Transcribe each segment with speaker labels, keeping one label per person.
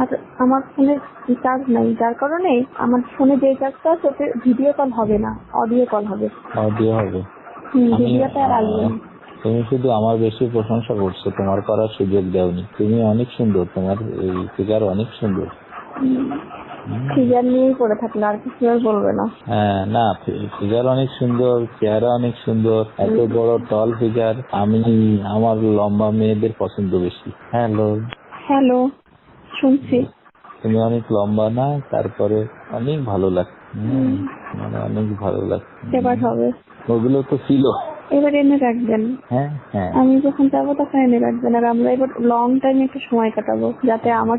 Speaker 1: আর আমার ফোনে চার্জ নাই। যার কারণে আমার ফোনে যে চার্জটা আছে ওতে ভিডিও কল হবে না অডিও কল হবে।
Speaker 2: অডিও হবে?
Speaker 1: ভিডিওটা আর আসবে না।
Speaker 2: তুমি শুধু আমার বেশি প্রশংসা করছ তোমার করার সুযোগ দেওনি। তুমি অনেক সুন্দর তোমার এই ফিগার অনেক সুন্দর।
Speaker 1: ফিগার নিয়েই পড়ে থাকলে আর কিছু আর বলবে না।
Speaker 2: হ্যাঁ না ফিগার অনেক সুন্দর চেহারা অনেক সুন্দর এত বড় টল ফিগার আমি আমার লম্বা মেয়েদের পছন্দ বেশি। হ্যালো
Speaker 1: হ্যালো শুনছি।
Speaker 2: তুমি অনেক লম্বা না তারপরে অনেক ভালো লাগছে মানে অনেক ভালো লাগছে
Speaker 1: এবার হবে।
Speaker 2: ওগুলো তো ছিল।
Speaker 1: এবার এনে রাখবেন।
Speaker 2: হ্যাঁ হ্যাঁ।
Speaker 1: আমি যখন যাব তখন এনে রাখবেন। আর আমরা এবার লং টাইম একটু সময় কাটাবো যাতে আমার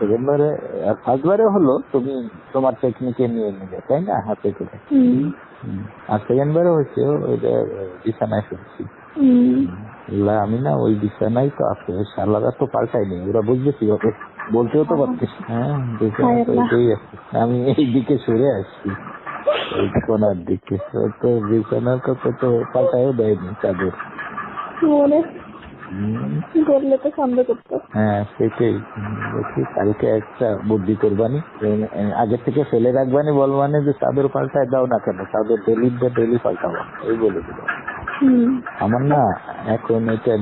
Speaker 2: সেকেন্ড বারে আর ফার্স্ট বারে হলো তুমি তোমার টেকনিকে নিয়ে নিলে তাই না? হাতে করে। আর সেকেন্ড বারে হয়েছে ওইটা বিছানায় শুনছি। আমি না ওই বিছানায় তো আছে শালারা তো পাল্টাইনি ওরা বুঝবে কি হবে বলতেও তো পারতিস হ্যাঁ আমি এই দিকে সরে আসছি। ওই কোনার দিকে। তো বিছানার কথা তো পাল্টাইও দেয়নি চাদর।
Speaker 1: বললে তো সন্দেহ করতো।
Speaker 2: হ্যাঁ সেটাই। দেখি কালকে একটা বুদ্ধি করবানি। আগে থেকে ফেলে রাখবানি বলবানি যে চাদর পাল্টায় দাও না কেন? চাদর ডেলি ডেলি পাল্টাবো এই বলে দিল। আমার না এখন এটা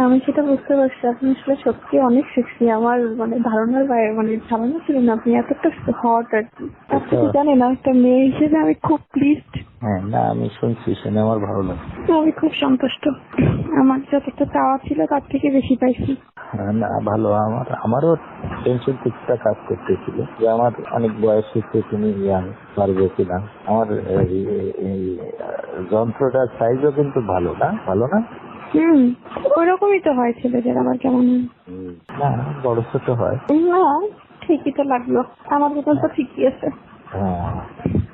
Speaker 1: আমি সেটা বুঝতে পারছি আপনি আসলে সত্যি অনেক সেক্সি আমার মানে ধারণার বাইরে মানে ধারণা ছিল না। আপনি এতটা হট আর কি। আপনি তো জানেন একটা মেয়ে হিসেবে আমি খুব প্লিজড
Speaker 2: হ্যাঁ না আমি শুনছি শুনে আমার ভালো লাগে
Speaker 1: আমি খুব সন্তুষ্ট। আমার যতটা চাওয়া ছিল তার থেকে বেশি পাইছি।
Speaker 2: হ্যাঁ, না ভালো। আমার আমারও টেনশন কিছুটা কাজ করতেছিল। যে আমার অনেক বয়স হচ্ছে তুমি ইয়াং পারবে কিনা। আমার যন্ত্রটার সাইজও কিন্তু ভালো না ভালো না?
Speaker 1: হুম ওরকমই তো হয় ছেলেদের আমার কেমন
Speaker 2: না বড় ছোট হয়।
Speaker 1: না ঠিকই তো লাগল। আমার মতন তো ঠিকই আছে।
Speaker 2: হ্যাঁ।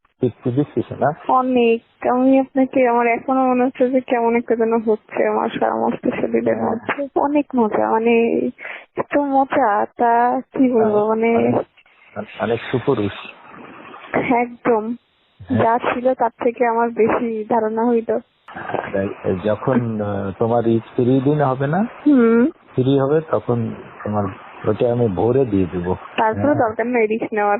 Speaker 2: না?
Speaker 1: অনেক। আমি আপনাকে আমার এখনও মনে হচ্ছে যে কেমন একটা যেন হচ্ছে আমার সমস্ত শরীরের
Speaker 2: হ্যাঁ।
Speaker 1: মধ্যে। অনেক মজা মানে এত মজা তা কি বলব মানে
Speaker 2: অনেক সুপুরুষ।
Speaker 1: একদম। যা ছিল তার থেকে আমার বেশি ধারণা হইল।
Speaker 2: যখন তোমার ঈদ ফ্রি দিন হবে না ফ্রি হবে তখন তোমার ওটা আমি ভোরে দিয়ে দেবো।
Speaker 1: তারপরে দরকার নেই রিস্ক নেওয়ার।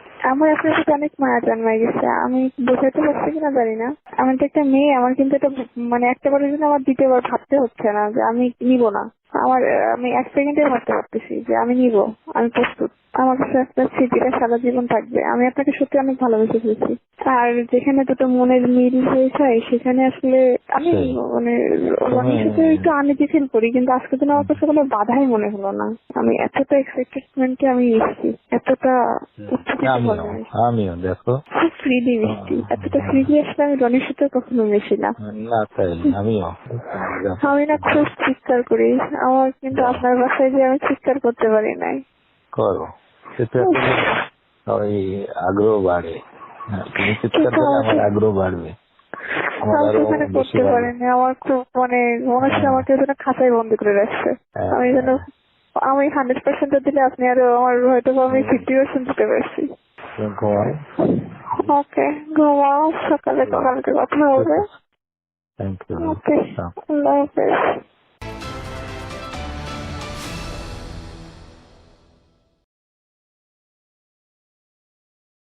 Speaker 1: আমার আসলে সাথে অনেক মায়া জন্মায় গেছে। আমি বোঝাতে পারছি কিনা জানি না আমি তো একটা মেয়ে, আমার কিন্তু এটা মানে একটা বারের জন্য আমার দ্বিতীয়বার ভাবতে হচ্ছে না যে আমি নিব না। আমার আমি এক সেকেন্ডে ভাবতে পারতেছি যে আমি নিব আমি প্রস্তুত। আমার কাছে আপনার স্মৃতিটা সারা জীবন থাকবে। আমি আপনাকে সত্যি অনেক ভালোবেসে ফেলছি। আর যেখানে দুটো মনের মিল হয়ে যায় সেখানে আসলে আমি
Speaker 2: সেই।
Speaker 1: মানে রনির সাথে একটু আনিজি ফিল করি কিন্তু আজকে দিন আমার কাছে কোনো বাধাই মনে হলো না। আমি এতটা এক্সাইটেডমেন্টে আমি এসেছি। এতটা উচ্ছ্বসিত
Speaker 2: আমিও দেখো।
Speaker 1: ফ্রিলি মিষ্টি। এতটা ফ্রিলি আসলে আমি রনির সাথে কখনো মিশি না।
Speaker 2: না তাই আমিও।
Speaker 1: আমি না খুব চিৎকার করি। আমার কিন্তু আপনার বাসায় যে আমি চিৎকার করতে পারি নাই।
Speaker 2: করো। সেটা ওই আগ্রহ বাড়ে। হ্যাঁ, তুমি চিৎকার করলে আমার আগ্রহ বাড়বে।
Speaker 1: করতে পারিনি। আমার খুব মানে মনে হচ্ছে আমাকে যেন খাঁচায় বন্দি করে রাখছে।
Speaker 2: হ্যাঁ,
Speaker 1: আমি যেন আমি হান্ড্রেড পার্সেন্ট দিলে আপনি আরও আমার হয়তো আমি ফিফটি পার্সেন্ট দিতে পারছি।
Speaker 2: Okay. Go
Speaker 1: off. Saca de coger el que
Speaker 2: va a
Speaker 1: Thank you. Okay. Love it.